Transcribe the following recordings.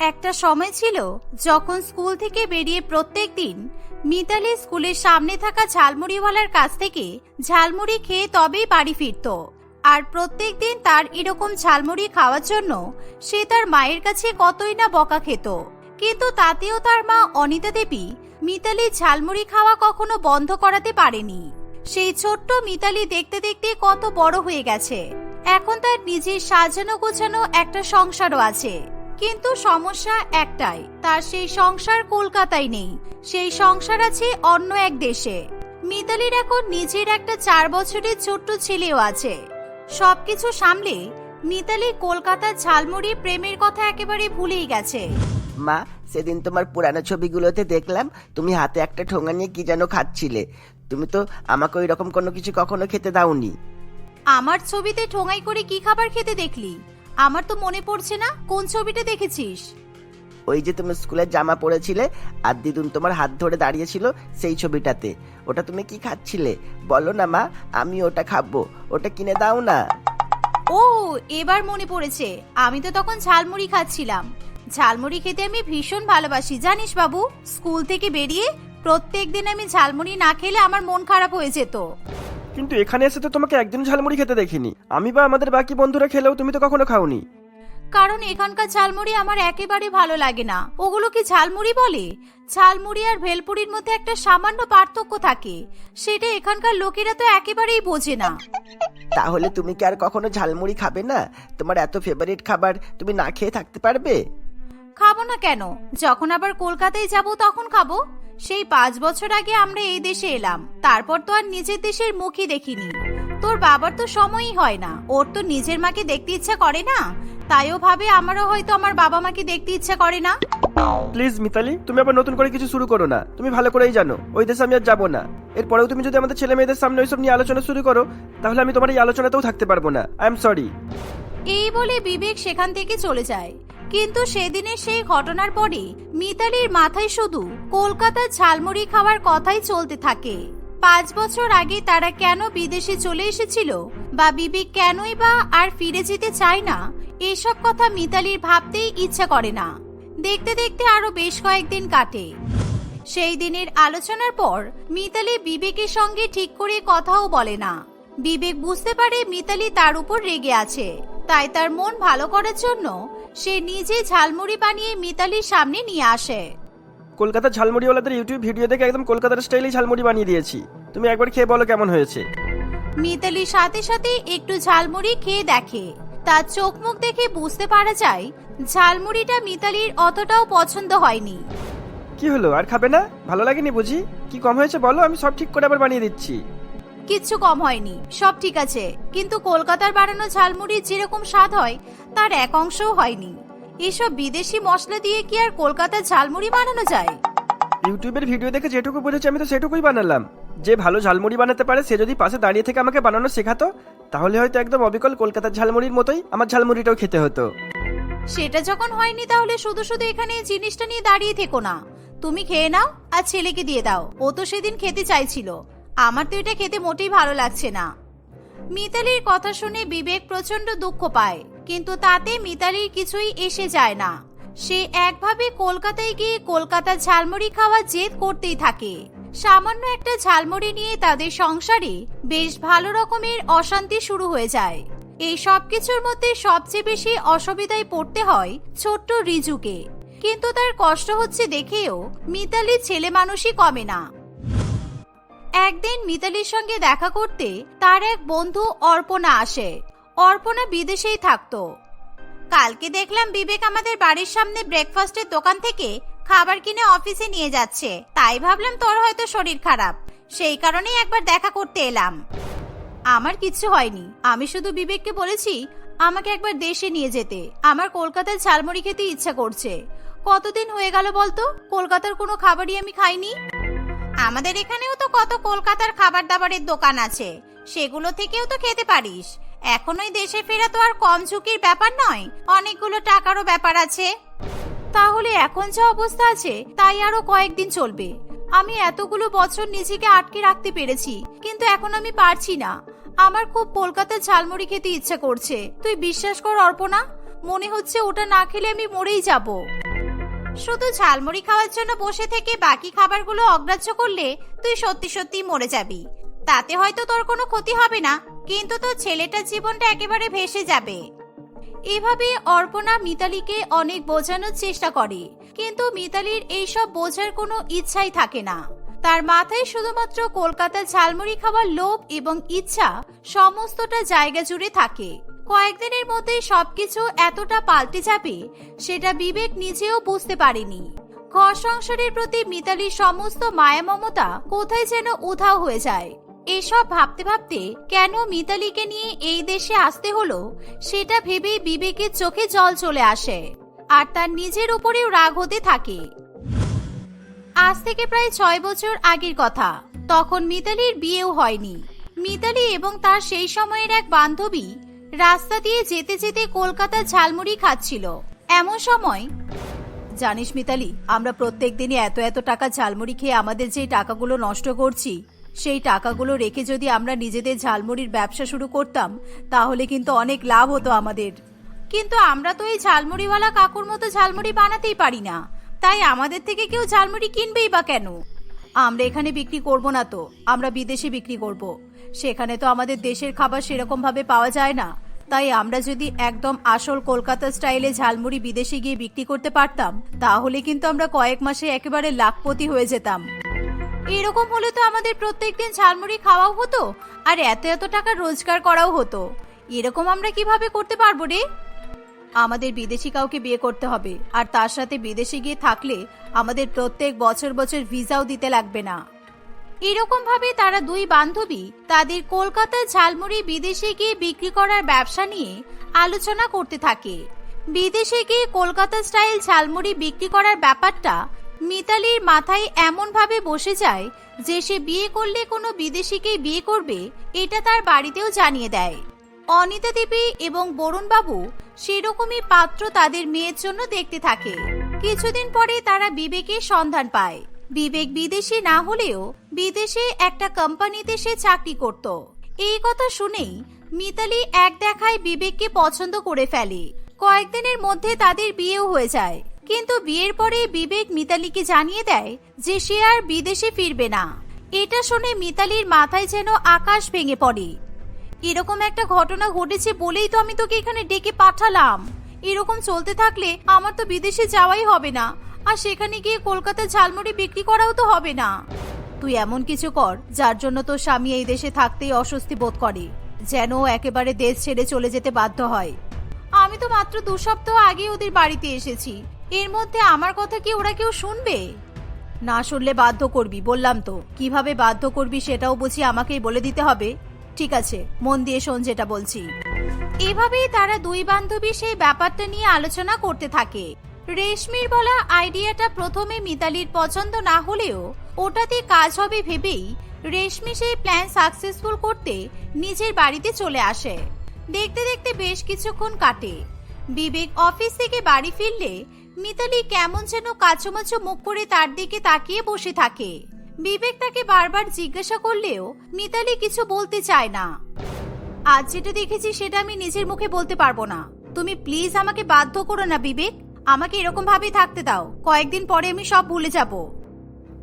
একটা সময় ছিল যখন স্কুল থেকে বেরিয়ে প্রত্যেক দিন মিতালি স্কুলের সামনে থাকা ঝালমুড়িওয়ালার কাছ থেকে ঝালমুড়ি খেয়ে তবেই বাড়ি ফিরতো। আর প্রত্যেক দিন তার এরকম ঝালমুড়ি খাওয়ার জন্য সে তার মায়ের কাছে কতই না বকা খেত। কিন্তু তাতেও তার মা অনিতা দেবী মিতালি ঝালমুড়ি খাওয়া কখনো বন্ধ করাতে পারেনি। সেই ছোট্ট মিতালি দেখতে দেখতে কত বড় হয়ে গেছে। এখন তার নিজের সাজানো গোছানো একটা সংসারও আছে। কিন্তু সমস্যা একটাই তার সেই সংসার কলকাতায় নেই। সেই সংসার আছে অন্য এক দেশে। মিতালির এখন নিজের একটা চার বছরের ছোট্ট ছেলেও আছে। সবকিছু সামলে মিতালি কলকাতার ঝালমুড়ি প্রেমের কথা একেবারে ভুলেই গেছে। মা সেদিন তোমার পুরানো ছবিগুলোতে দেখলাম তুমি হাতে একটা ঠোঙা নিয়ে কি যেন খাচ্ছিলে। তুমি তো আমাকে ওই রকম কোনো কিছু কখনো খেতে দাওনি। আমার ছবিতে ঠোঙাই করে কি খাবার খেতে দেখলি? আমার তো মনে পড়ছে না কোন ছবিটা দেখেছিস? ওই যে তুমি স্কুলের জামা পরেছিলে আর দিদুন তোমার হাত ধরে দাঁড়িয়েছিল সেই ছবিটাতে। ওটা তুমি কি খাচ্ছিলে? বলো না মা আমি ওটা খাব। ওটা কিনে দাও না। ও এবার মনে পড়েছে। আমি তো তখন ঝালমুড়ি খাচ্ছিলাম। ঝালমুড়ি খেতে আমি ভীষণ ভালোবাসি। জানিস বাবু স্কুল থেকে বেরিয়ে প্রত্যেক দিন আমি ঝালমুড়ি না খেলে আমার মন খারাপ হয়ে যেত। কিন্তু এখানে এসে তো তোমাকে একদিন ঝালমুড়ি খেতে দেখিনি। আমি বা আমাদের বাকি বন্ধুরা খেলেও তুমি তো কখনো খাওনি। কারণ এখানকার ঝালমুড়ি আমার একেবারে ভালো লাগে না। ওগুলো কি ঝালমুড়ি বলে? ঝালমুড়ি আর ভেলপুরির মধ্যে একটা সামান্য পার্থক্য থাকে। সেটা এখানকার লোকেরা তো একেবারেই বোঝে না। তাহলে তুমি কি আর কখনো ঝালমুড়ি খাবে না? তোমার এত ফেভারিট খাবার তুমি না খেয়ে থাকতে পারবে? খাব না কেন? যখন আবার কলকাতায় যাব তখন খাব। সেই পাঁচ বছর আগে আমরা এই দেশে এলাম। তারপর তো আর নিজের দেশের মুখই দেখিনি। তোর বাবার তো সময়ই হয় না। ওর তো নিজের মাকে দেখতে ইচ্ছা করে না। তাইও ভাবে আমারও হয়তো আমার বাবা মাকে দেখতে ইচ্ছা করে না। প্লিজ মিতালি তুমি আবার নতুন করে কিছু শুরু করো না। তুমি ভালো করেই জানো ওই দেশে আমি আর যাব না। এরপরেও তুমি যদি আমাদের ছেলে মেয়েদের সামনে ওইসব নিয়ে আলোচনা শুরু করো তাহলে আমি তোমার এই আলোচনাতেও থাকতে পারব না। আই এম সরি এই বলে বিবেক সেখান থেকে চলে যায়। কিন্তু সেদিনের সেই ঘটনার পরে মিতালির মাথায় শুধু কলকাতার ঝালমুড়ি খাওয়ার কথাই চলতে থাকে। পাঁচ বছর আগে তারা কেন বিদেশে চলে এসেছিল বা বিবেক কেনই বা আর ফিরে যেতে চায় না, এসব কথা মিতালির ভাবতেই ইচ্ছা করে না। দেখতে দেখতে আরও বেশ কয়েকদিন কাটে। সেই দিনের আলোচনার পর মিতালি বিবেকের সঙ্গে ঠিক করে কথাও বলে না। বিবেক বুঝতে পারে মিতালি তার উপর রেগে আছে, তাই তার মন ভালো করার জন্য সে নিজে ঝালমুড়ি বানিয়ে মিতালির সামনে নিয়ে আসে। কলকাতার ঝালমুড়িওয়ালাদের ইউটিউব ভিডিও দেখে একদম কলকাতার স্টাইলেই ঝালমুড়ি বানিয়ে দিয়েছি। তুমি একবার খেয়ে বলো কেমন হয়েছে। মিতালির সাথে সাথে একটু ঝালমুড়ি খেয়ে দেখে। তার চোখ মুখ দেখে বুঝতে পারা যায় ঝালমুড়িটা মিতালির অতটাও পছন্দ হয়নি। কি হলো আর খাবে না? ভালো লাগেনি বুঝি? কি কম হয়েছে বলো আমি সব ঠিক করে আবার বানিয়ে দিচ্ছি। কিচ্ছু কম হয়নি সব ঠিক আছে। কিন্তু কলকাতার বানানো ঝালমুড়ির যেরকম স্বাদ হয় তার এক অংশও হয়নি। এসব বিদেশি মশলা দিয়ে কি আর কলকাতার ঝালমুড়ি বানানো যায়? ইউটিউবের ভিডিও দেখে যেটুকু বুঝেছি আমি তো সেটুকুই বানালাম। যে ভালো ঝালমুড়ি বানাতে পারে সে যদি পাশে দাঁড়িয়ে থেকে আমাকে বানানো শেখাতো তাহলে হয়তো একদম অবিকল কলকাতার ঝালমুড়ির মতোই আমার ঝালমুড়িটাও খেতে হতো। সেটা যখন হয়নি তাহলে শুধু শুধু এখানে এই জিনিসটা নিয়ে দাঁড়িয়ে থেকো না। তুমি খেয়ে নাও আর ছেলেকে দিয়ে দাও। ও তো সেদিন খেতে চাইছিল। আমার তো এটা খেতে মোটেই ভালো লাগছে না। মিতালির কথা শুনে বিবেক প্রচণ্ড দুঃখ পায়, কিন্তু তাতে মিতালির কিছুই এসে যায় না। সে একভাবে কলকাতায় গিয়ে কলকাতার ঝালমুড়ি খাওয়া জেদ করতেই থাকে। সামান্য একটা ঝালমুড়ি নিয়ে তাদের সংসারে বেশ ভালো রকমের অশান্তি শুরু হয়ে যায়। এই সব কিছুর মধ্যে সবচেয়ে বেশি অসুবিধায় পড়তে হয় ছোট্ট রিজুকে। কিন্তু তার কষ্ট হচ্ছে দেখেও মিতালির ছেলে মানুষই কমে না। একদিন মিতালির সঙ্গে দেখা করতে তার এক বন্ধু অর্পণা আসে। অর্পণা বিদেশেই থাকতো। কালকে দেখলাম বিবেক আমাদের বাড়ির সামনে ব্রেকফাস্টের দোকান থেকে খাবার কিনে অফিসে নিয়ে যাচ্ছে। তাই ভাবলাম তোর হয়তো শরীর খারাপ। সেই কারণেই একবার দেখা করতে এলাম। আমার কিচ্ছু হয়নি। আমি শুধু বিবেককে বলেছি, আমাকে একবার দেশে নিয়ে যেতে। আমার কলকাতার ঝালমুড়ি খেতে ইচ্ছা করছে। কতদিন হয়ে গেল বলতো? কলকাতার কোনো খাবারই আমি খাইনি। আমাদের এখানেও তো কত কলকাতার খাবার দাবারের দোকান আছে। সেগুলো থেকেও তো খেতে পারিস। এখন ওই দেশে ফেরা তো আর কম ঝুঁকির ব্যাপার নয়। অনেকগুলো টাকারও ব্যাপার আছে। তাহলে এখন যা অবস্থা আছে, তাই আরও কয়েকদিন চলবে। আমি এতগুলো বছর নিজেকে আটকে রাখতে পেরেছি, কিন্তু এখন আমি পারছি না। আমার খুব কলকাতার ঝালমুড়ি খেতে ইচ্ছা করছে। তুই বিশ্বাস কর অর্পণা, মনে হচ্ছে ওটা না খেলে আমি মরেই যাব। শুধু ঝালমুড়ি খাওয়ার জন্য বসে থেকে বাকি খাবারগুলো অগ্রাহ্য করলে তুই সত্যি সত্যি মরে যাবি। তাতে হয়তো তোর কোনো ক্ষতি হবে না, কিন্তু তোর ছেলেটার জীবনটা একেবারে ভেসে যাবে। এভাবে অর্পণা মিতালিকে অনেক বোঝানোর চেষ্টা করে, কিন্তু মিতালির এইসব বোঝার কোনো ইচ্ছাই থাকে না। তার মাথায় শুধুমাত্র কলকাতার ঝালমুড়ি খাওয়ার লোভ এবং ইচ্ছা সমস্তটা জায়গা জুড়ে থাকে। কয়েকদিনের মধ্যেই সবকিছু এতটা পাল্টে যাবে, সেটা বিবেক নিজেও বুঝতে পারেনি। ঘর সংসারের প্রতি মিতালির সমস্ত মায়া মমতা কোথায় যেন উধাও হয়ে যায়। এসব ভাবতে ভাবতে কেন মিতালিকে নিয়ে এই দেশে আসতে হলো, সেটা ভেবেই বিবেকের চোখে জল চলে আসে, আর তার নিজের উপরেও রাগ হতে থাকে। আজ থেকে প্রায় ছয় বছর আগের কথা, তখন মিতালির বিয়েও হয়নি। মিতালি এবং তার সেই সময়ের এক বান্ধবী রাস্তা দিয়ে যেতে যেতে কলকাতার ঝালমুড়ি খাচ্ছিল। এমন সময়, জানিস মিতালি, আমরা প্রত্যেক দিনই এত এত টাকা ঝালমুড়ি খেয়ে আমাদের যে টাকাগুলো নষ্ট করছি, সেই টাকাগুলো রেখে যদি আমরা নিজেদের ঝালমুড়ির ব্যবসা শুরু করতাম, তাহলে কিন্তু অনেক লাভ হতো আমাদের। কিন্তু আমরা তো এই ঝালমুড়িওয়ালা কাকুর মতো ঝালমুড়ি বানাতেই পারি না। তাই আমাদের থেকে কেউ ঝালমুড়ি কিনবেই বা কেন? আমরা এখানে বিক্রি করব না তো, আমরা বিদেশে বিক্রি করব। সেখানে তো আমাদের দেশের খাবার সেরকম ভাবে পাওয়া যায় না। তাই আমরা যদি একদম আসল কলকাতা স্টাইলে ঝালমুড়ি বিদেশে গিয়ে বিক্রি করতে পারতাম, তাহলে কিন্তু আমরা কয়েক মাসে একেবারে লাখপতি হয়ে যেতাম। এরকম হলে তো আমাদের প্রত্যেকদিন ঝালমুড়ি খাওয়াও হতো, আর এত এত টাকা রোজগার করাও হতো। এরকম আমরা কীভাবে করতে পারব রে? আমাদের বিদেশি কাউকে বিয়ে করতে হবে, আর তার সাথে বিদেশে গিয়ে থাকলে আমাদের প্রত্যেক বছর বছর ভিসাও দিতে লাগবে না। এরকম ভাবে তারা দুই বান্ধবী তাদের কলকাতার ঝালমুড়ি বিদেশে গিয়ে বিক্রি করার ব্যবসা নিয়ে আলোচনা করতে থাকে। বিদেশে গিয়ে কলকাতা স্টাইল ঝালমুড়ি বিক্রি করার ব্যাপারটা মিতালির মাথায় এমন ভাবে বসে যায় যে সে বিয়ে করলে কোনো বিদেশিকেই বিয়ে করবে এটা তার বাড়িতেও জানিয়ে দেয়। অনিতা দেবী এবং বরুণবাবু সেরকমই পাত্র তাদের মেয়ের জন্য দেখতে থাকে। কিছুদিন পরে তারা বিবেকের সন্ধান পায়। বিবেক বিদেশি না হলেও বিদেশে একটা কোম্পানিতে সে চাকরি করত। এই কথা শুনেই মিতালি এক দেখায় বিবেককে পছন্দ করে ফেলে। কয়েকদিনের মধ্যে তাদের বিয়েও হয়ে যায়। কিন্তু বিয়ের পরে বিবেক মিতালিকে জানিয়ে দেয় যে সে আর বিদেশে ফিরবে না। এটা শুনে মিতালির মাথায় যেন আকাশ ভেঙে পড়ে। এরকম একটা ঘটনা ঘটেছে বলেই তো আমি তোকে এখানে ডেকে পাঠালাম। এরকম চলতে থাকলে আমার তো বিদেশে যাওয়াই হবে না। আর সেখানে গিয়ে কলকাতার ঝালমুড়ি বিক্রি করাও তো হবে না। তুই এমন কিছু কর, যার জন্য তোর স্বামী এই দেশে থাকতেই অস্বস্তি বোধ করে, যেন একেবারে দেশ ছেড়ে চলে যেতে বাধ্য হয়। আমি তো মাত্র দু সপ্তাহ আগে ওদের বাড়িতে এসেছি। এর মধ্যে আমার কথা কি ওরা কেউ শুনবে? না শুনলে বাধ্য করবি, বললাম তো। কীভাবে বাধ্য করবি সেটাও বুঝি আমাকেই বলে দিতে হবে। ঠিক আছে, মন দিয়ে শোন যেটা বলছি। এভাবেই তারা দুই বান্ধবী সেই ব্যাপারটা নিয়ে আলোচনা করতে থাকে। রেশমির বলা আইডিয়াটা প্রথমে মিতালির পছন্দ না হলেও ওটাতে কাজ হবে ভেবেই রেশমি সেই প্ল্যান সাকসেসফুল করতে নিজের বাড়িতে চলে আসে। দেখতে দেখতে বেশ কিছুক্ষণ কাটে। বিবেক অফিস থেকে বাড়ি ফিরলে মিতালি কেমন যেন কাচুমাচু মুখ করে তার দিকে তাকিয়ে বসে থাকে। বিবেক তাকে বারবার জিজ্ঞাসা করলেও মিতালি কিছু বলতে চায় না। আজ যেটা দেখেছি সেটা আমি নিজের মুখে বলতে পারব না। তুমি প্লিজ আমাকে বাধ্য করো না বিবেক। আমাকে এরকম ভাবেই থাকতে দাও। কয়েকদিন পরে আমি সব ভুলে যাব।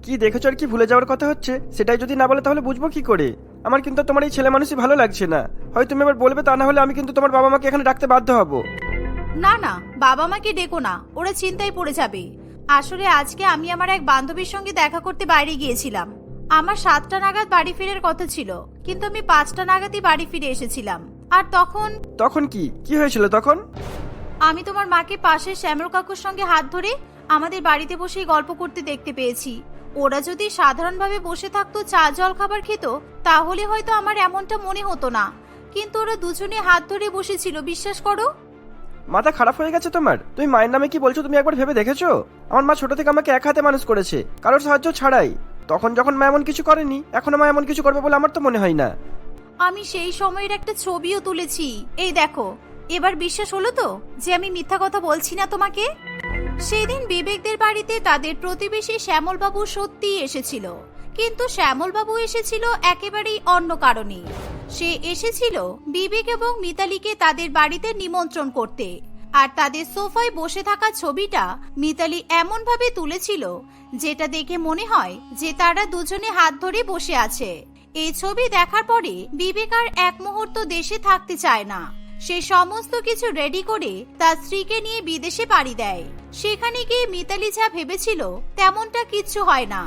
কি দেখেছ আর কি ভুলে যাওয়ার কথা হচ্ছে? সেটাই যদি না বলে তাহলে বুঝব কি করে? আমার কিন্তু তোমার এই ছেলে মানুষই ভালো লাগছে না। হয় তুমি এবার বলবে তা না হলে আমি কিন্তু তোমার বাবা মাকে এখানে ডাকতে বাধ্য হব। না না বাবা মাকে ডেকো না। ওরা চিন্তায় পড়ে যাবে। আসলে আজকে আমি আমার এক বান্ধবীর সঙ্গে দেখা করতে বাইরে গিয়েছিলাম। আমার সাতটা নাগাদ বাড়ি ফেরার কথা ছিল কিন্তু আমি পাঁচটা নাগাদই বাড়ি ফিরে এসেছিলাম। আর তখন তখন কি? কি হয়েছিল তখন? আমি তোমার মাকে পাশে শ্যামল কাকুর সঙ্গে হাত ধরে আমাদের বাড়িতে বসেই গল্প করতে দেখতে পেয়েছি। ওরা যদি সাধারণভাবে বসে থাকতো চা জল খাবার খেত তাহলে হয়তো আমার এমনটা মনে হতো না। কিন্তু ওরা দুজনে হাত ধরে বসেছিল বিশ্বাস করো। মাথা খারাপ হয়ে গেছে তোমার? তুমি মায়ের নামে কি বলছো তুমি একবার ভেবে দেখেছ? আমার মা ছোট থেকে আমাকে এক হাতে মানুষ করেছে, কারোর সাহায্য ছাড়াই। তখন যখন মা এমন কিছু করেনি, এখনও মা এমন কিছু করবে বলে আমার তো মনে হয় না। আমি সেই সময়ের একটা ছবিও তুলেছি। এই দেখো, এবার বিশ্বাস হলো তো যে আমি মিথ্যা কথা বলছি না তোমাকে? সেদিন বিবেকদের বাড়িতে তাদের প্রতিবেশী শ্যামলবাবু সত্যিই এসেছিল। কিন্তু শ্যামলবাবু এসেছিল একেবারেই অন্য কারণে। সে এসেছিল বিবেক এবং মিতালিকে তাদের বাড়িতে নিমন্ত্রণ করতে। আর তাদের সোফায় বসে থাকা ছবিটা মিতালি এমন ভাবে তুলেছিল যেটা দেখে মনে হয় যে তারা দুজনে হাত ধরে বসে আছে। এই ছবি দেখার পরে বিবেক আর এক মুহূর্ত দেশে থাকতে চায় না। সে সমস্ত কিছু রেডি করে তার স্ত্রীকে নিয়ে বিদেশে পাড়ি দেয়। সেখানে গিয়ে মিতালি যা ভেবেছিল তেমনটা কিচ্ছু হয় না।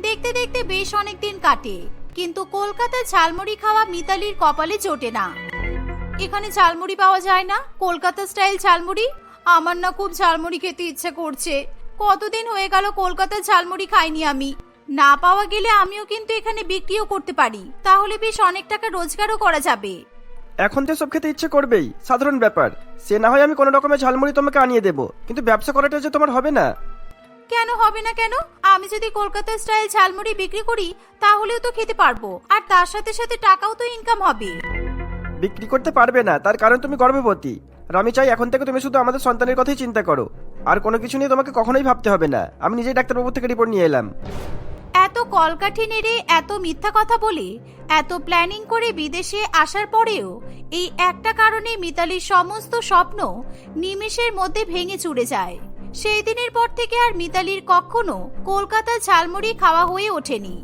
দেখতে দেখতে বেশ অনেক দিন কাটে। কিন্তু কলকাতা ঝালমুড়ি খাওয়া মিতালির কপালে জোটে না। এখানে ঝালমুড়ি পাওয়া যায় না। কলকাতা স্টাইল ঝালমুড়ি? আমার না খুব ঝালমুড়ি খেতে ইচ্ছে করছে। কতদিন হয়ে গেল কলকাতার ঝালমুড়ি খাইনি আমি। না পাওয়া গেলে আমিও কিন্তু এখানে বিক্রিও করতে পারি। তাহলে বেশ অনেক টাকা রোজগারও করা যাবে। এখন তো সব খেতে ইচ্ছে করবেই। সাধারণ ব্যাপার। সে না হয় আমি কোনো রকমের ঝালমুড়ি তোমাকে আনিয়ে দেবো। কিন্তু ব্যবসা করাটা যে তোমার হবে না। কেন হবে না কেন? আমি যদি কলকাতা স্টাইল ঝালমুড়ি বিক্রি করি তাহলেও তো খেতে পারব। আর তার সাথে সাথে টাকাও তো ইনকাম হবে। বিক্রি করতে পারবে না তার কারণ তুমি গর্ভবতী। আর আমি চাই এখন থেকে তুমি শুধু আমাদের সন্তানের কথাই চিন্তা করো। আর কোনো কিছু নিয়ে তোমাকে কখনোই ভাবতে হবে না। আমি নিজেই ডাক্তারবাবু থেকে রিপোর্ট নিয়ে এলাম। এত কলকাঠি নেড়ে এত মিথ্যা কথা বলে এত প্ল্যানিং করে বিদেশে আসার পরেও এই একটা কারণে মিতালির সমস্ত স্বপ্ন নিমেষের মধ্যে ভেঙে চুড়ে যায়। সেই দিনের পর থেকে আর মিতালির কখনো কলকাতা ঝালমুড়ি খাওয়া হয়ে ওঠেনি।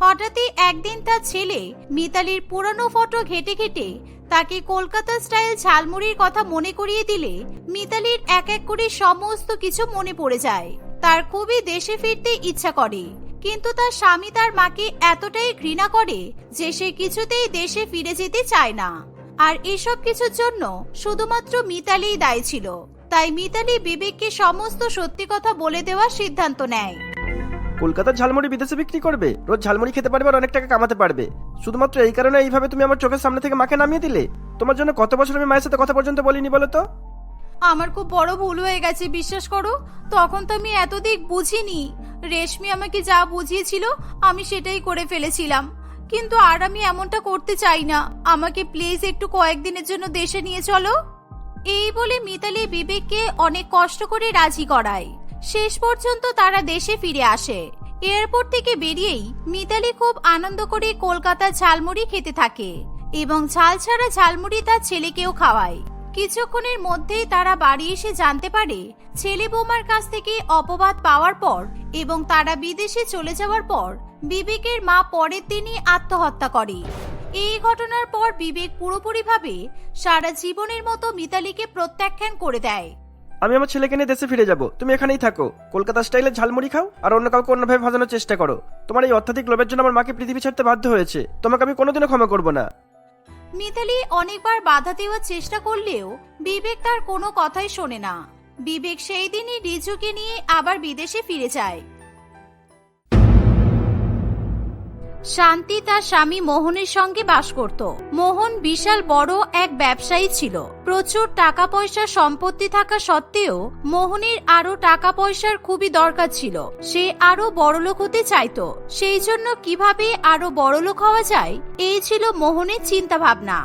হঠাৎই একদিন তার ছেলে মিতালির পুরনো ফটো ঘেটে ঘেটে তাকে কলকাতা স্টাইল ঝালমুড়ির কথা মনে করিয়ে দিলে মিতালির এক এক করে সমস্ত কিছু মনে পড়ে যায়। তার খুবই দেশে ফিরতে ইচ্ছা করে, কিন্তু তার স্বামী তার মাকে এতটাই ঘৃণা করে যে সে কিছুতেই দেশে ফিরে যেতে চায় না। আর এসব কিছুর জন্য শুধুমাত্র মিতালিই দায়ী ছিল। তাই মিতালি বিবেককে সমস্ত সত্যি কথা বলে দেওয়ার সিদ্ধান্ত নেয়। কলকাতার ঝালমুড়ি বিদেশে বিক্রি করবে। রোজ ঝালমুড়ি খেতে পারবে আর অনেক টাকা কামাতে পারবে। শুধুমাত্র এই কারণে এইভাবে তুমি আমার চোখের সামনে থেকে মাকে নামিয়ে দিলে? তোমার জন্য কত বছর আমি মায়ের সাথে কথা পর্যন্ত বলিনি বলো তো? আমার খুব বড় ভুল হয়ে গেছে বিশ্বাস করো। তখন তো আমি এত দিক বুঝিনি। রেশমি আমাকে যা বুঝিয়েছিল আমি সেটাই করে ফেলেছিলাম। কিন্তু আর আমি এমনটা করতে চাই না। আমাকে প্লিজ একটু কয়েকদিনের জন্য দেশে নিয়ে চলো। এই বলে মিতালি বিবেককে অনেক কষ্ট করে রাজি করায়। শেষ পর্যন্ত তারা দেশে ফিরে আসে। এয়ারপোর্ট থেকে বেরিয়েই মিতালি খুব আনন্দ করে কলকাতা ঝালমুড়ি খেতে থাকে এবং ঝাল ছাড়া ঝালমুড়ি তার ছেলেকেও খাওয়ায়। কিছুক্ষণের মধ্যেই তারা বাড়ি এসে জানতে পারে ছেলে বৌমার কাছ থেকে অপবাদ পাওয়ার পর এবং তারা বিদেশে চলে যাওয়ার পর বিবেকের মা পরের দিনই আত্মহত্যা করে। এই ঘটনার পর বিবেক পুরোপুরিভাবে সারা জীবনের মতো মিতালিকে প্রত্যাখ্যান করে দেয়। আমি আমার ছেলেকে নিয়ে দেশে ফিরে যাব। তুমি এখানেই থাকো। কলকাতা স্টাইলে ঝালমুড়ি খাও আর অন্য কাউকে অন্যভাবে ভাজানোর চেষ্টা করো। তোমার এই অত্যাধিক লোভের জন্য আমার মাকে পৃথিবী ছাড়তে বাধ্য হয়েছে। তোমাকে আমি কোনোদিনও ক্ষমা করব না। মিতালি অনেকবার বাধা দেওয়ার চেষ্টা করলেও বিবেক তার কোনো কথাই শোনে না। বিবেক সেই দিনই রিজুকে নিয়ে আবার বিদেশে ফিরে যায়। শান্তি তার স্বামী মোহনের সঙ্গে বাস করত। মোহন বিশাল বড় এক ব্যবসায়ী ছিল। প্রচুর টাকা পয়সা সম্পত্তি থাকা সত্ত্বেও মোহনের আরও টাকা পয়সার খুবই দরকার ছিল। সে আরও বড়লোক হতে চাইতো। সেই জন্য কীভাবে আরও বড়লোক হওয়া যায়, এই ছিল মোহনের চিন্তা ভাবনা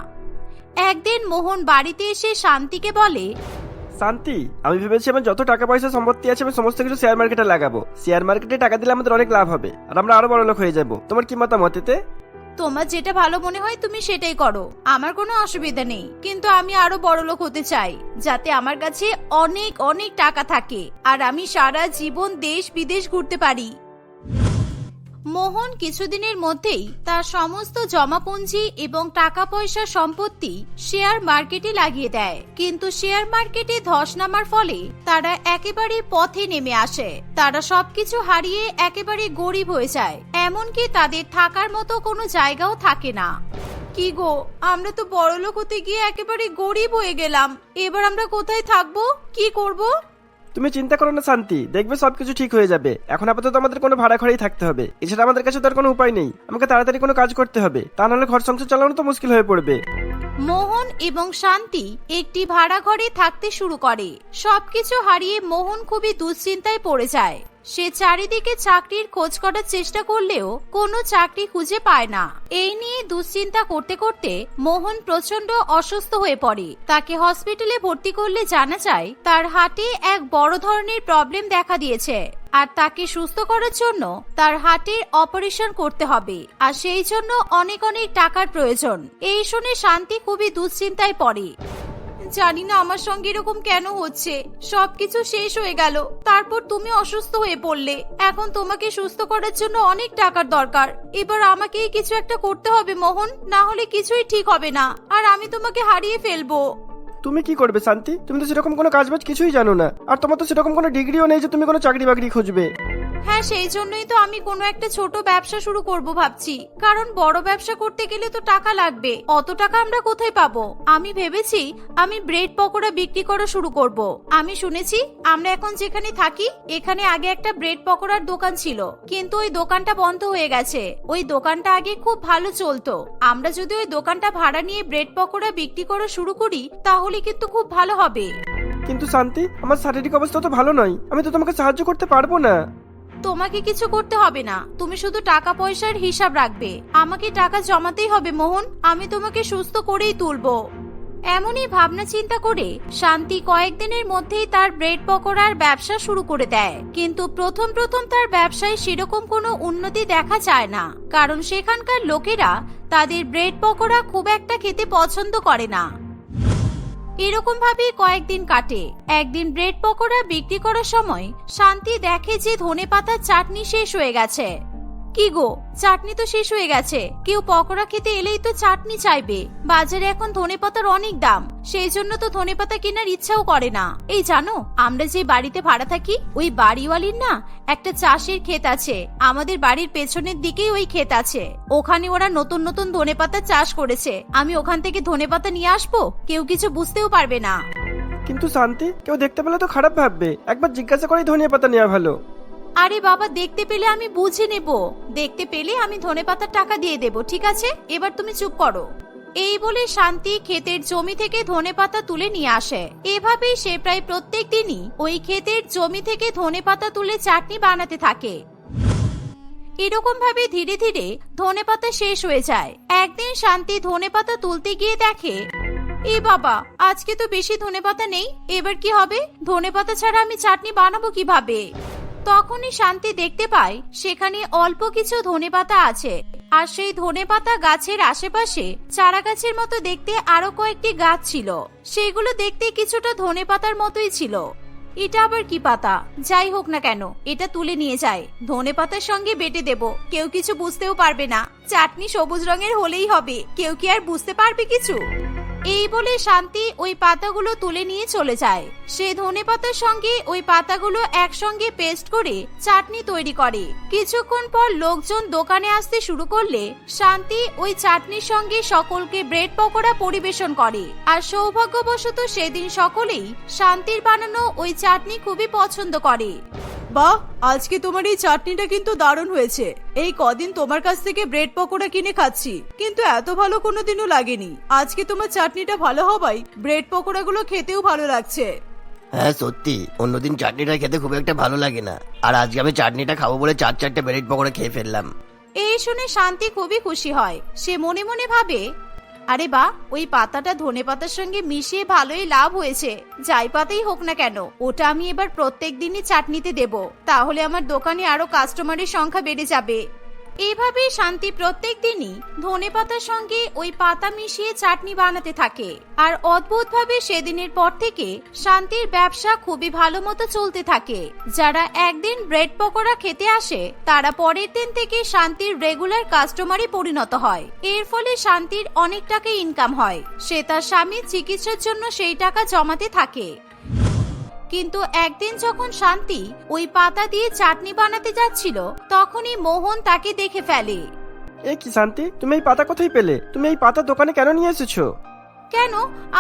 একদিন মোহন বাড়িতে এসে শান্তিকে বলে শান্তি? আমি ভেবেছি আমার যত টাকা পয়সা সম্পত্তি আছে, আমি সমস্ত কিছু শেয়ার মার্কেটে লাগাবো। শেয়ার মার্কেটে টাকা দিলে আমাদের অনেক লাভ হবে, আর আমরা আরও বড় লোক হয়ে যাব। তোমার কি মতামত এতে? তোমার যেটা ভালো মনে হয়, তুমি সেটাই করো। আমার কোনো অসুবিধা নেই, কিন্তু আমি আরও বড় লোক হতে চাই, যাতে আমার কাছে অনেক অনেক টাকা থাকে, আর আমি সারা জীবন দেশ বিদেশ ঘুরতে পারি। মোহন কিছুদিনের মধ্যেই তার সমস্ত জমাপুঞ্জি এবং টাকা পয়সা সম্পত্তি শেয়ার মার্কেটে লাগিয়ে দেয়। কিন্তু শেয়ার মার্কেটে ধস নামার ফলে তারা একেবারে পথে নেমে আসে। তারা সবকিছু হারিয়ে একেবারে গরিব হয়ে যায়। এমনকি তাদের থাকার মতো কোনো জায়গাও থাকে না। কি গো, আমরা তো বড়লোক হতে গিয়ে একেবারে গরিব হয়ে গেলাম। এবার আমরা কোথায় থাকব? কি করব? তুমি চিন্তা করো না, শান্তি। দেখবে সবকিছু ঠিক হয়ে যাবে। এখন আপাতত আমাদের কোনো ভাড়া ঘরেই থাকতে হবে। এছাড়া আমাদের কাছে তার কোনো উপায় নেই। আমাকে তাড়াতাড়ি কোনো কাজ করতে হবে। তা নাহলে ঘর সংসার চালানো তো মুশকিল হয়ে পড়বে। মোহন এবং শান্তি একটি ভাড়া ঘরে থাকতে শুরু করে। সবকিছু হারিয়ে মোহন খুবই দুশ্চিন্তায় পড়ে যায়। সে চারিদিকে চাকরির খোঁজ করার চেষ্টা করলেও কোনো চাকরি খুঁজে পায় না। এই নিয়ে দুশ্চিন্তা করতে করতে মোহন প্রচণ্ড অসুস্থ হয়ে পড়ে। তাকে হসপিটালে ভর্তি করলে জানা যায়, তার হাটে এক বড় ধরনের প্রবলেম দেখা দিয়েছে। আর তাকে সুস্থ করার জন্য তার হার্টের অপারেশন করতে হবে। আর সেই জন্য অনেক অনেক টাকার প্রয়োজন। এই শুনে শান্তি খুবই দুশ্চিন্তায় পড়ে। জানি না আমার সঙ্গে এরকম কেন হচ্ছে। সবকিছু শেষ হয়ে গেল। তারপর তুমি অসুস্থ হয়ে পড়লে। এখন তোমাকে সুস্থ করার জন্য অনেক টাকার দরকার। এবার আমাকেই কিছু একটা করতে হবে, মোহন। না হলে কিছুই ঠিক হবে না। আর আমি তোমাকে হারিয়ে ফেলব। তুমি কি করবে, শান্তি? তুমি তো সেরকম কোনো কাজবাজ কিছুই জানো না। আর তোমার তো সেরকম কোনো ডিগ্রিও নেই যে তুমি কোনো চাকরি বাকরি খুঁজবে। হ্যাঁ সেই জন্যই তো আমি কোনো একটা ছোট ব্যবসা শুরু করব ভাবছি। কারণ বড় ব্যবসা করতে গেলে তো টাকা লাগবে। অত টাকা আমরা কোথায় পাবো? আমি ভেবেছি আমি ব্রেড পকোড়া বিক্রি করা শুরু করব। আমি শুনেছি আমরা এখন যেখানে থাকি, এখানে আগে একটা ব্রেড পকোড়ার দোকান ছিল। কিন্তু ওই দোকানটা বন্ধ হয়ে গেছে। ওই দোকানটা আগে খুব ভালো চলতো। আমরা যদি ওই দোকানটা ভাড়া নিয়ে ব্রেড পকোড়া বিক্রি করা শুরু করি, তাহলে কিন্তু খুব ভালো হবে। কিন্তু শান্তি আমার শারীরিক অবস্থা তো ভালো নয়। আমি তো তোমাকে সাহায্য করতে পারব না। তোমাকে কিছু করতে হবে না। তুমি শুধু টাকা পয়সার হিসাব রাখবে। আমাকে টাকা জমাতেই হবে মোহন। আমি তোমাকে সুস্থ করেই তুলবো। এমনই ভাবনা চিন্তা করে শান্তি কয়েকদিনের মধ্যেই তার ব্রেড পকোড়ার ব্যবসা শুরু করে দেয়। কিন্তু প্রথম প্রথম তার ব্যবসায় সেরকম কোনো উন্নতি দেখা যায় না। কারণ সেখানকার লোকেরা তাদের ব্রেড পকোড়া খুব একটা খেতে পছন্দ করে না। এরকম ভাবে কয়েকদিন কাটে। একদিন ব্রেড পকোড়া বিক্রি করার সময় শান্তি দেখে যে ধনে পাতার চাটনি শেষ হয়ে গেছে। কি গো? চাটনি তো শেষ হয়ে গেছে। কেউ পকোড়া খেতে এলেই তো চাটনি চাইবে। বাজারে এখন ধনে পাতার অনেক দাম। সেই জন্য তো ধনে পাতা কেনার ইচ্ছাও করে না। এই জানো, আমরা যে বাড়িতে ভাড়া থাকি, ওই বাড়িওয়ালির না একটা চাষের ক্ষেত আছে। আমাদের বাড়ির পেছনের দিকেই ওই ক্ষেত আছে। ওখানে ওরা নতুন নতুন ধনে পাতা চাষ করেছে। আমি ওখান থেকে ধনে পাতা নিয়ে আসব, কেউ কিছু বুঝতেও পারবে না। কিন্তু শান্তি, কেউ দেখতে পেলে তো খারাপ ভাববে। একবার জিজ্ঞাসা করেই ধনিয়া পাতা নেওয়া ভালো। আরে বাবা, দেখতে পেলে আমি বুঝে নেব। দেখতে পেলে আমি ধনে পাতার টাকা দিয়ে দেব, ঠিক আছে? এবার তুমি চুপ করো। এই বলে শান্তি ক্ষেতের জমি থেকে ধনে পাতা তুলে নিয়ে আসে। এভাবেই সে প্রায় প্রত্যেক দিনই ওই ক্ষেতের জমি থেকে ধনে পাতা তুলে চাটনি বানাতে থাকে। এরকম ভাবে ধীরে ধীরে ধনে পাতা শেষ হয়ে যায়। একদিন শান্তি ধনে পাতা তুলতে গিয়ে দেখে, এ বাবা, আজকে তো বেশি ধনে পাতা নেই, এবার কি হবে? ধনে পাতা ছাড়া আমি চাটনি বানাবো কীভাবে? তখনই শান্তি দেখতে পায়, সেখানে অল্প কিছু ধনেপাতা আছে। আর সেই ধনেপাতা গাছের আশেপাশে চারা গাছের মতো দেখতে আরও কয়েকটি গাছ ছিল। সেগুলো দেখতে কিছুটা ধনেপাতার মতোই ছিল। এটা আবার কি পাতা? যাই হোক না কেন, এটা তুলে নিয়ে যায় ধনে পাতার সঙ্গে বেটে দেব, কেউ কিছু বুঝতেও পারবে না। চাটনি সবুজ রঙের হলেই হবে, কেউ কি আর বুঝতে পারবে কিছু? এই বলে শান্তি ওই পাতাগুলো তুলে নিয়ে চলে যায়। সে ধনে পাতার সঙ্গে ওই পাতাগুলো একসঙ্গে পেস্ট করে চাটনি তৈরি করে। কিছুক্ষণ পর লোকজন দোকানে আসতে শুরু করলে শান্তি ওই চাটনির সঙ্গে সকলকে ব্রেড পকোড়া পরিবেশন করে। আর সৌভাগ্যবশত সেদিন সকলেই শান্তির বানানো ওই চাটনি খুবই পছন্দ করে। বাহ আজকে তোমার এই চাটনিটা কিন্তু দারুণ হয়েছে। এই কদিন তোমার কাছ থেকে ব্রেড পকোড়া কিনে খাচ্ছি। কিন্তু এত ভালো কোনোদিনও লাগেনি। আজকে তোমার চাটনিটা ভালো হবাই ব্রেড পকোড়াগুলো খেতেও ভালো লাগছে। হ্যাঁ সত্যি। অন্যদিন চাটনিটা খেতে খুব একটা ভালো লাগে না। আর আজকে আমি চাটনিটা খাব বলে চার চারটে ব্রেড পকোড়া খেয়ে ফেললাম। এই শুনে শান্তি খুবই খুশি হয়। সে মনে মনে ভাবে আরে বা, ওই পাতাটা ধনে পাতার সঙ্গে মিশিয়ে ভালোই লাভ হয়েছে। যাই পাতাই হোক না কেন, ওটা আমি এবার প্রত্যেক দিনই চাটনিতে দেব। তাহলে আমার দোকানে আরও কাস্টমারের সংখ্যা বেড়ে যাবে। এইভাবে শান্তি প্রত্যেক দিনই ধনে পাতার সঙ্গে ওই পাতা মিশিয়ে চাটনি বানাতে থাকে। আর অদ্ভুতভাবে সেদিনের পর থেকে শান্তির ব্যবসা খুবই ভালো মতো চলতে থাকে। যারা একদিন ব্রেড পকোড়া খেতে আসে, তারা পরের দিন থেকে শান্তির রেগুলার কাস্টমারই পরিণত হয়। এর ফলে শান্তির অনেক টাকা ইনকাম হয়। সে তার স্বামীর চিকিৎসার জন্য সেই টাকা জমাতে থাকে। কিন্তু একদিন যখন শান্তি ওই পাতা দিয়ে চাটনি বানাতে যাচ্ছিল তখনই মোহন তাকে দেখে ফেলে। এ কি শান্তি? তুমি এই পাতা কোথায় পেলে? তুমি এই পাতা দোকানে কেন নিয়ে এসেছ? কেন?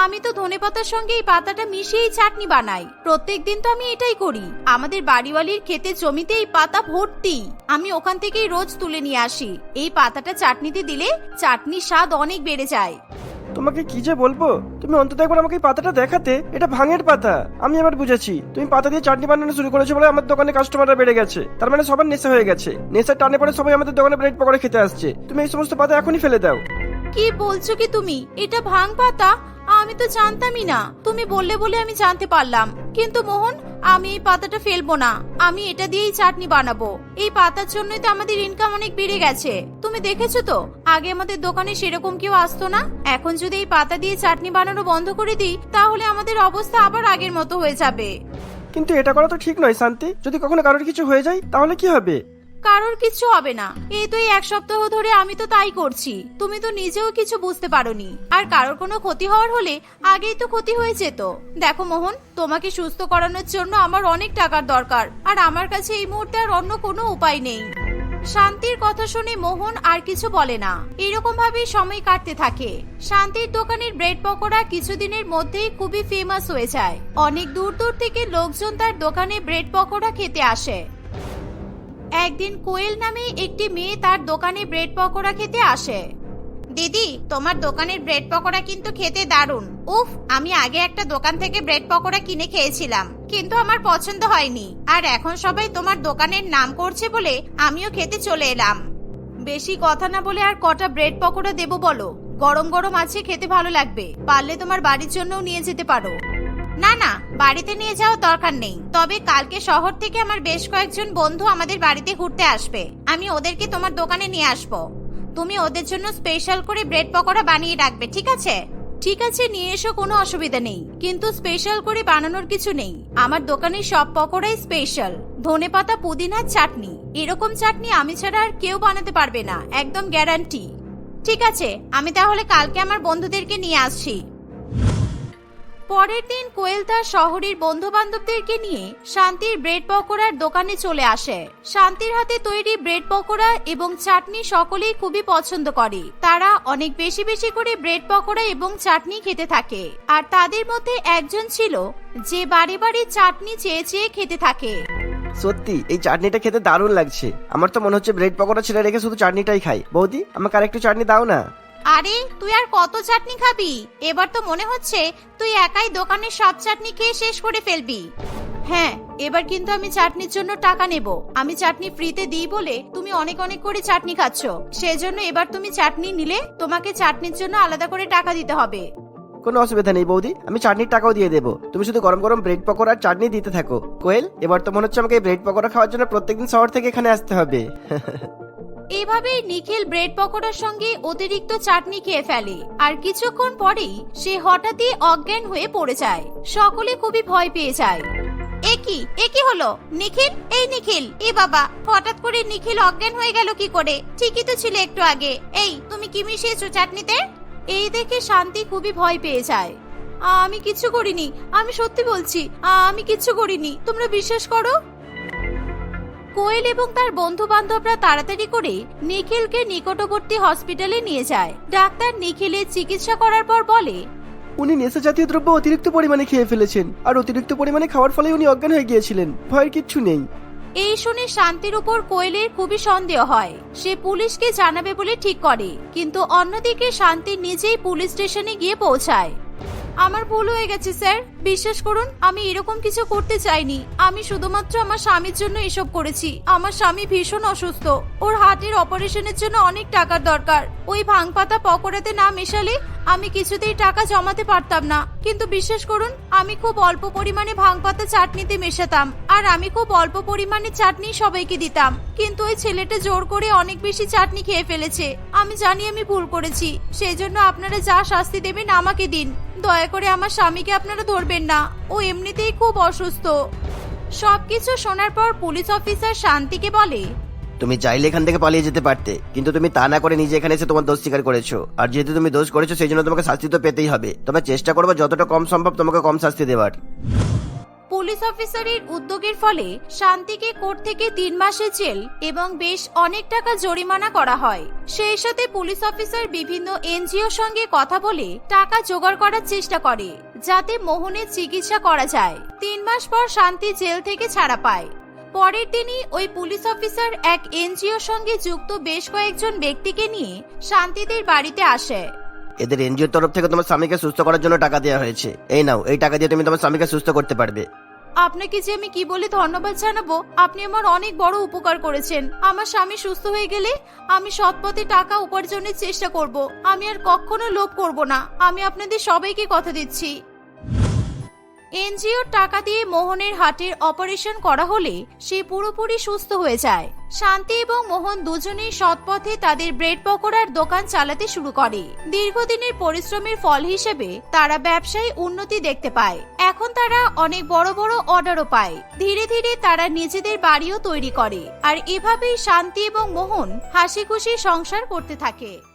আমি তো ধনে পাতার সঙ্গে এই পাতাটা মিশিয়েই চাটনি বানাই। প্রত্যেকদিন তো আমি এটাই করি। আমাদের বাড়িওয়ালির খেতে জমিতে এই পাতা ভর্তি। আমি ওখান থেকেই রোজ তুলে নিয়ে আসি। এই পাতাটা চাটনিতে দিলে চাটনির স্বাদ অনেক বেড়ে যায়। তোমাকে কি যে বলব? তুমি অন্তত একবার আমাকে এই পাতাটা দেখাতে, এটা ভাঙের পাতা। আমি এবার বুঝেছি, তুমি পাতা দিয়ে চাটনি বানানো শুরু করেছ বলে আমার দোকানে কাস্টমাররা বেড়ে গেছে। তার মানে সবার নেশা হয়ে গেছে। নেশার টানে পরে সবাই আমাদের দোকানে ব্রেড পকোড়া খেতে আসছে। তুমি এই সমস্ত পাতা এখনই ফেলে দাও। কি বলছো কি তুমি? এটা ভাং পাতা? আমি তো জানতামই না। তুমি বললে বলে আমি জানতে পারলাম। কিন্তু মোহন আমি এই পাতাটা ফেলব না। আমি এটা দিয়েই চাটনি বানাবো। এই পাতার জন্যই তো আমাদের ইনকাম অনেক বেড়ে গেছে। তুমি দেখেছ তো? আগে আমাদের দোকানে সেরকম কেউ আসতো না। এখন যদি এই পাতা দিয়ে চাটনি বানানো বন্ধ করে দিই, তাহলে আমাদের অবস্থা আবার আগের মতো হয়ে যাবে। কিন্তু এটা করা তো ঠিক নয়, শান্তি। যদি কখনো কারোর কিছু হয়ে যায়, তাহলে কি হবে? কারোর কিছু হবে না। এই তো এই এক সপ্তাহ ধরে আমি তো তাই করছি। তুমি তো নিজেও কিছু বুঝতে পারোনি। আর কারোর কোনো ক্ষতি হওয়ার হলে আগেই তো ক্ষতি হয়ে যেত। দেখো মোহন, তোমাকে সুস্থ করানোর জন্য আমার অনেক টাকার দরকার। আর আমার কাছে এই মুহূর্তে আর অন্য কোনো উপায় নেই। শান্তির কথা শুনে মোহন আর কিছু বলে না। এরকম ভাবেই সময় কাটতে থাকে। শান্তির দোকানের ব্রেড পকোড়া কিছুদিনের মধ্যেই খুবই ফেমাস হয়ে যায়। অনেক দূর দূর থেকে লোকজন তার দোকানে ব্রেড পকোড়া খেতে আসে। একদিন কোয়েল নামে একটি মেয়ে তার দোকানে ব্রেড পকোড়া খেতে আসে। দিদি, তোমার দোকানের ব্রেড পকোড়া কিন্তু খেতে দারুণ। উফ, আমি আগে একটা দোকান থেকে ব্রেড পকোড়া কিনে খেয়েছিলাম, কিন্তু আমার পছন্দ হয়নি। আর এখন সবাই তোমার দোকানের নাম করছে বলে আমিও খেতে চলে এলাম। বেশি কথা না বলে আর কটা ব্রেড পকোড়া দেবো বলো? গরম গরম আছে, খেতে ভালো লাগবে। পারলে তোমার বাড়ির জন্যও নিয়ে যেতে পারো। না না, বাড়িতে নিয়ে যাওয়ার দরকার নেই। তবে কালকে শহর থেকে আমার বেশ কয়েকজন বন্ধু আমাদের বাড়িতে ঘুরতে আসবে। আমি ওদেরকে তোমার দোকানে নিয়ে আসব। তুমি ওদের জন্য স্পেশাল করে ব্রেড পকোড়া বানিয়ে রাখবে, ঠিক আছে? ঠিক আছে, নিয়ে এসো, কোনো অসুবিধা নেই। কিন্তু স্পেশাল করে বানানোর কিছু নেই। আমার দোকানের সব পকোড়াই স্পেশাল ধনেপাতা পুদিনার চাটনি। এরকম চাটনি আমি ছাড়া আর কেউ বানাতে পারবে না, একদম গ্যারান্টি ঠিক আছে, আমি তাহলে কালকে আমার বন্ধুদেরকে নিয়ে আসছি। পরের দিন কোয়েল তার শহরের বন্ধু বান্ধবদেরকে নিয়ে শান্তির ব্রেড পকোড়ার দোকানে চলে আসে। শান্তির হাতে তৈরি ব্রেড পকোড়া এবং চাটনি সকলেই খুবই পছন্দ করে। তারা অনেক বেশি বেশি করে ব্রেড পকোড়া এবং চাটনি খেতে থাকে। আর তাদের মধ্যে একজন ছিল যে বাড়ি বাড়ি চাটনি চেয়ে চেয়ে খেতে থাকে। সত্যি, এই চাটনিটা খেতে দারুণ লাগছে। আমার তো মনে হচ্ছে ব্রেড পকোড়া ছেড়ে রেখে শুধু চাটনিটাই খাই। বৌদি, আমাকে আর একটু চাটনি দাও না। আরে, তুই আর কত চাটনি খাবি? এবার তো মনে হচ্ছে তুই একাই দোকানের সব চাটনি খেয়ে শেষ করে ফেলবি। হ্যাঁ এবার কিন্তু আমি চাটনির জন্য টাকা নেব। আমি চাটনি ফ্রিতে দিই বলে তুমি অনেক অনেক করে চাটনি খাচ্ছ। সেজন্য এবার তুমি চাটনি নিলে তোমাকে চাটনির জন্য আলাদা করে টাকা দিতে হবে। কোনো অসুবিধা নেই বৌদি, আমি চাটনির টাকাও দিয়ে দেবো। তুমি শুধু গরম গরম ব্রেড পকোড়া আর চাটনি দিতে থাকো। কোয়েল, এবার তো মনে হচ্ছে আমাকে ব্রেড পকোড়া খাওয়ার জন্য প্রত্যেকদিন শহর থেকে এখানে আসতে হবে। এভাবেই নিখিল ব্রেড পকোড়ার সঙ্গে অতিরিক্ত চাটনি খেয়ে ফেলে। আর কিছুক্ষণ পরেই সে হঠাৎই অজ্ঞান হয়ে পড়ে যায়। সকলে খুবই ভয় পেয়ে যায়। একই একই হলো? নিখিল? এই নিখিল! এ বাবা! হঠাৎ করে নিখিল অজ্ঞান হয়ে গেল কি করে? ঠিকই তো ছিল একটু আগে। এই, তুমি কি মিশিয়েছো চাটনিতে? এই দেখে শান্তি খুবই ভয় পেয়ে যায়। আমি কিছু করিনি। আমি সত্যি বলছি, আমি কিছু করিনি। তোমরা বিশ্বাস করো? কোয়েল এবং তার বন্ধু বান্ধবরা তাড়াতাড়ি করে নিখিলকে নিকটবর্তী হসপিটালে নিয়ে যায়। ডাক্তার নিখিলের চিকিৎসা করার পর বলে উনি নেশা জাতীয় দ্রব্য অতিরিক্ত পরিমাণে খেয়ে ফেলেছেন আর অতিরিক্ত পরিমাণে খাওয়ার ফলে উনি অজ্ঞান হয়ে গিয়েছিলেন। ভয়ের কিচ্ছু নেই। এই শুনে শান্তির উপর কোয়েলের খুবই সন্দেহ হয়। সে পুলিশকে জানাবে বলে ঠিক করে কিন্তু অন্যদিকে শান্তি নিজেই পুলিশ স্টেশনে গিয়ে পৌঁছায়। আমার ভুল হয়ে গেছে, স্যার। বিশ্বাস করুন, আমি এরকম কিছু করতে চাইনি। আমি শুধুমাত্র আমার স্বামীর জন্য এসব করেছি। আমার স্বামী ভীষণ অসুস্থ। ওর হার্টের অপারেশনের জন্য অনেক টাকার দরকার। ওই ভাঙপাতা পকোড়াতে না মেশালে আমি কিছুতেই টাকা জমাতে পারতাম না। কিন্তু বিশ্বাস করুন, আমি খুব অল্প পরিমাণে ভাঙপাতা চাটনিতে মেশাতাম। আর আমি খুব অল্প পরিমাণে চাটনি সবাইকে দিতাম। কিন্তু ওই ছেলেটা জোর করে অনেক বেশি চাটনি খেয়ে ফেলেছে। আমি জানি আমি ভুল করেছি। সেই জন্য আপনারা যা শাস্তি দেবেন আমাকে দিন। দয়া করে আমার স্বামীকে আপনারা ধরবেন না। ও এমনিতেই খুব অসুস্থ। সবকিছু শোনার পর পুলিশ অফিসার শান্তিকে বলে তুমি চাইলে এখান থেকে পালিয়ে যেতে পারতে, কিন্তু তুমি তা না করে নিজে এখানে এসে তোমার দোষ স্বীকার করেছ। আর যেহেতু তুমি দোষ করেছ, সেই জন্য তোমাকে শাস্তি তো পেতেই হবে। তবে চেষ্টা করব যতটা কম সম্ভব তোমাকে কম শাস্তি দেওয়ার। পুলিশ অফিসারের উদ্যোগের ফলে শান্তিকে কোর্ট থেকে তিন মাসের জেল এবং বেশ অনেক টাকা জরিমানা করা হয়। সেই সাথে পুলিশ অফিসার বিভিন্ন এনজিও সঙ্গে কথা বলে টাকা জোগাড় করার চেষ্টা করে, যাতে মোহনের চিকিৎসা করা যায়। তিন মাস পর শান্তি জেল থেকে ছাড়া পায়। পরের দিনই ওই পুলিশ অফিসার এক এনজিও সঙ্গে যুক্ত বেশ কয়েকজন ব্যক্তিকে নিয়ে শান্তিদের বাড়িতে আসে। এদের এনজিওর তরফ থেকে তোমার স্বামীকে সুস্থ করার জন্য টাকা দেওয়া হয়েছে। এই নাও এই টাকা দিয়ে তুমি তোমার স্বামীকে সুস্থ করতে পারবে। আপনাকে যে আমি কি বলে ধন্যবাদ জানাব? আপনি আমার অনেক বড় উপকার করেছেন। আমার স্বামী সুস্থ হয়ে গেলে আমি সৎপথে টাকা উপার্জনের চেষ্টা করব। আমি আর কখনো লোভ করব না। আমি আপনাদের সবাইকে কথা দিচ্ছি। এনজিওর টাকা দিয়ে মোহনের হার্টের অপারেশন করা হলে সে পুরোপুরি সুস্থ হয়ে যায়। শান্তি এবং মোহন দুজনেই সৎপথে তাদের ব্রেড পকোড়ার দোকান চালাতে শুরু করে। দীর্ঘদিনের পরিশ্রমের ফল হিসেবে তারা ব্যবসায় উন্নতি দেখতে পায়। এখন তারা অনেক বড় বড় অর্ডারও পায়। ধীরে ধীরে তারা নিজেদের বাড়িও তৈরি করে। আর এভাবেই শান্তি এবং মোহন হাসি খুশি সংসার করতে থাকে।